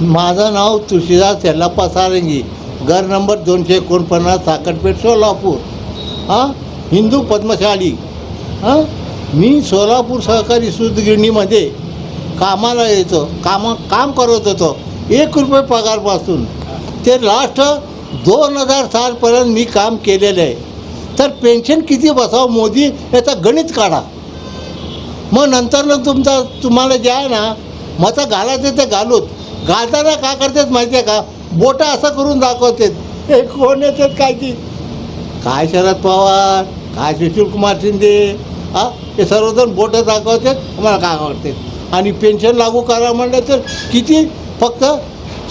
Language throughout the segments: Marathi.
माझं नाव तुळशीदास येल्लाप्पा सारंगी घर नंबर दोनशे एकोणपन्नास साखरपेठ सोलापूर. हां? हिंदू पद्मशाली. हां? मी सोलापूर सहकारी सुदगिरणीमध्ये कामाला यायचो कामा काम करत होतो. एक रुपये पगारपासून. ते लास्ट दोन हजार सालपर्यंत मी काम केलेलं आहे. तर पेन्शन किती बसावं मोदी याचं गणित काढा. मग नंतरनं तुमचा तुम्हाला जे आहे ना मतं घालायचं ते घालूत. घालताना का करतात माहिती आहे का? बोटं असं करून दाखवतात. हे कोण येतात काय की काय शरद पवार? काय सुशील कुमार शिंदे? हा? हे सर्वजण बोटं दाखवतात मला काय आवडतात आणि पेन्शन लागू करा म्हणलं तर किती? फक्त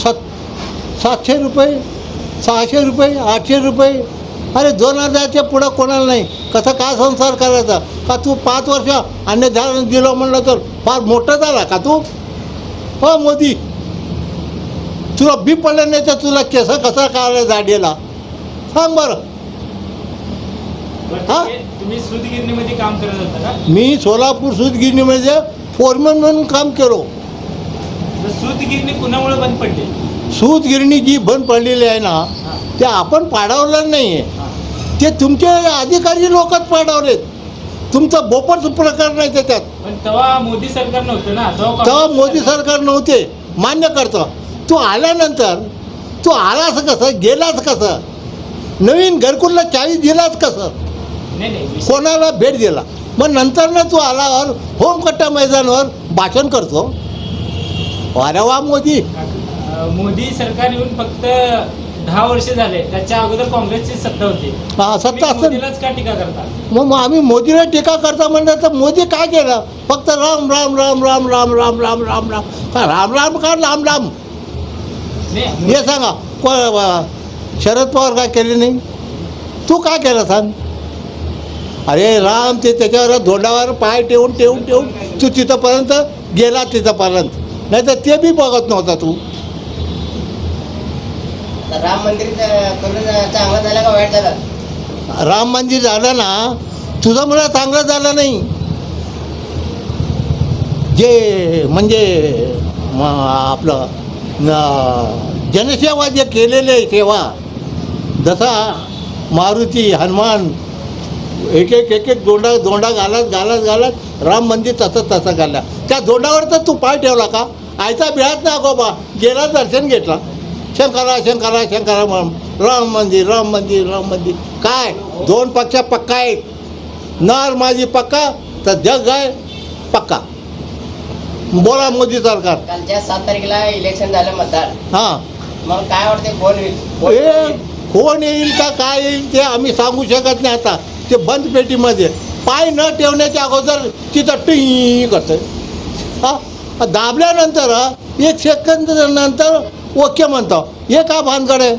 सात सातशे रुपये सहाशे रुपये आठशे रुपये. अरे दोन हजारच्या पुढं कोणाला नाही. कसं काय संसार करायचा? का तू पाच वर्ष अन्य झालं दिलं म्हणलं तर फार मोठं झाला का तू? हो मोदी. तुला बी पडलं नाही तर तुला केस कसा काढायला जाडीला सांग बरं. हा? तुम्ही काम करत होता मी सोलापूर सूतगिरणीमध्ये फोरमन म्हणून काम केलो. सूतगिरणी कुणामुळे बंद पडली? सूतगिरणी जी बंद पडलेली आहे ना ते आपण पाडवलं नाही आहे. ते तुमचे अधिकारी लोकच पाडवलेत. तुमचं बोपट प्रकार नाही त्याच्यात. तेव्हा मोदी सरकार नव्हतं ना तेव्हा मोदी सरकार नव्हते मान्य करतो. तू आल्यानंतर तू आलास कसं गेलास कसं? नवीन घरकुलला चाळी दिलास कसं? कोणाला भेट दिला? मग नंतर ना तू आल्यावर होमकट्टा मैदानावर भाषण करतो. अरे वा मोदी. मोदी सरकार येऊन फक्त दहा वर्ष झाले. त्याच्या अगोदर काँग्रेसची सत्ता होती. हा सत्ता तुम्ही असतं मोदीलाच का टीका करता? मग मग आम्ही मोदीला टीका करता म्हणलं तर मोदी काय केलं? फक्त राम राम राम राम राम राम राम राम राम. का राम राम का राम राम? हे सांगा को- शरद पवार काय केले नाही? तू काय केलं सांग? अरे राम ते त्याच्यावर धोंडावर पाय ठेवून ठेवून ठेवून तू तिथंपर्यंत गेला तिथंपर्यंत. नाही तर ते बी बघत नव्हता तू. राम मंदिर चांगलं झालं का वाईट झालं? राम मंदिर झालं ना तुझं मला चांगलं झालं नाही. जे म्हणजे आपलं जनसेवा जे केलेले सेवा जसा मारुती हनुमान एक एक एक एक दोंडा दोंडा घालत घालत घालत राम मंदिर तसं तसं घालला. त्या दोंडावर तर तू पाय ठेवला का? आयता बिळात ना गोबा. गेला दर्शन घेतला. शंकरा शंकरा शंकरा म्हणून राम मंदिर राम मंदिर राम मंदिर. काय? दोन पक्ष पक्का आहेत. नर माझी पक्का तर जग आहे पक्का. बोला मोदी सरकार. कालच्या सात तारखेला इलेक्शन झालं मतदान. हां. मग काय वाटते कोण होईल कोण ए येईल? कोण येईल का काय येईल ते आम्ही सांगू शकत नाही आता. ते बंद पेटीमध्ये. पाय न ठेवण्याच्या अगोदर तिथं टी करतं हा. दाबल्यानंतर एक सेकंद नंतर ओके म्हणतो. हे का भानगड आहे?